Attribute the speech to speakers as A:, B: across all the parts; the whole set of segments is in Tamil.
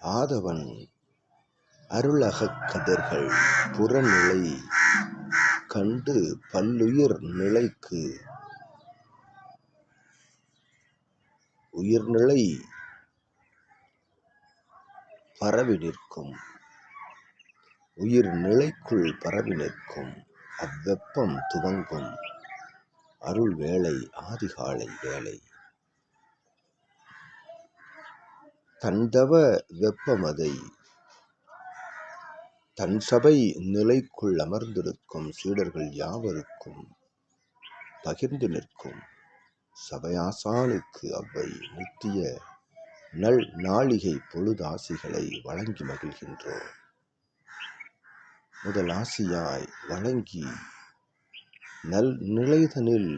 A: ஆதவன் அருளகக் கதிர்கள் புறநிலை கண்டு பல்லுயிர் நிலைக்கு. உயிர்நிலை பரவி நிற்கும். உயிர் நிலைக்குள் பரவி நிற்கும். அவ்வெப்பம் துவங்கும். அருள் வேளை ஆதிகாலை வேளை. தன்தவ வெப்பமதை தன் சபை நிலைக்குள் அமர்ந்திருக்கும் சீடர்கள் யாவருக்கும் பகிர்ந்து நிற்கும். சபையாசானுக்கு அவ்வை நித்திய நல் நாளிகை பொழுதாசிகளை வழங்கி மகிழ்கின்றோம். முதல் ஆசியாய் வழங்கி நல் நிலைதனில்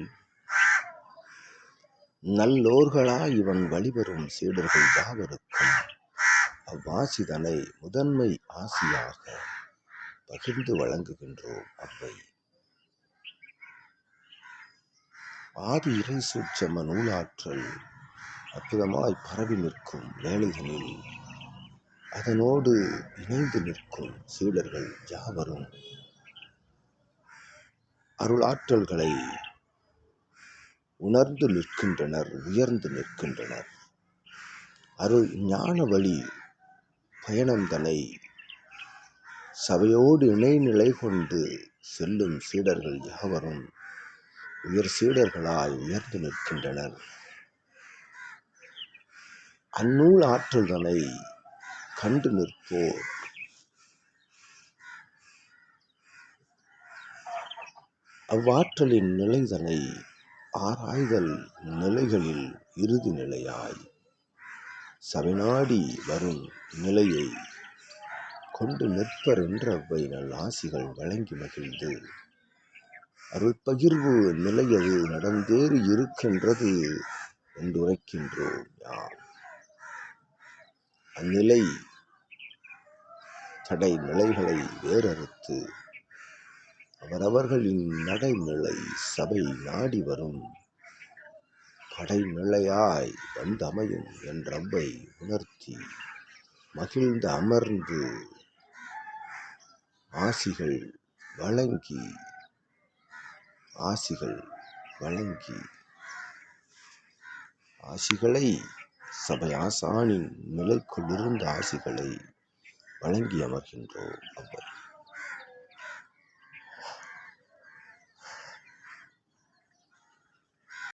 A: நல்லோர்களா இவன் வழிபெறும் சீடர்கள் யாவருக்கும்? அவ்வாசிதனை முதன்மை ஆசியாக பகிர்ந்து வழங்குகின்றோம் அவ்வை. ஆதி இறை சூட்சம நூலாற்றல் அற்புதமாய் பரவி நிற்கும் வேலைகளில் அதனோடு இணைந்து நிற்கும் சீடர்கள் யாவரும்? அருளாற்றல்களை உணர்ந்து நிற்கின்றனர் உயர்ந்து நிற்கின்றனர். அருள் ஞான வழி பயணந்தனை சபையோடு இணைநிலை கொண்டு செல்லும் சீடர்கள் யாவரும் உயர் சீடர்களாய் உயர்ந்து நிற்கின்றனர். அந்நூல் ஆற்றல்தனை கண்டு நிற்போர். அவ்வாற்றலின் நிலைதனை ஆராய்தல் நிலைகளில் இறுதி நிலையாய். சவிநாடி வரும் நிலையை கொண்டு நிற்பர் என்ற நல் ஆசிகள் வழங்கி மகிழ்ந்து. அருள்பகிர்வு நிலையது நடந்தேறி இருக்கின்றது என்றுரைக்கின்றோம் யார் யாம். அந்நிலை தடை நிலைகளை வேறறுத்து அவரவர்களின் நடைநிலை சபை நாடி வரும். படைநிலையாய் வந்தமையும் என்றவை உணர்த்தி மகிழ்ந்து அமர்ந்து ஆசிகள் வழங்கி ஆசிகள் வழங்கி ஆசிகளை சபை ஆசானின் நிலைக்குள் இருந்த ஆசிகளை வழங்கி அமர்கின்றோம் அவர்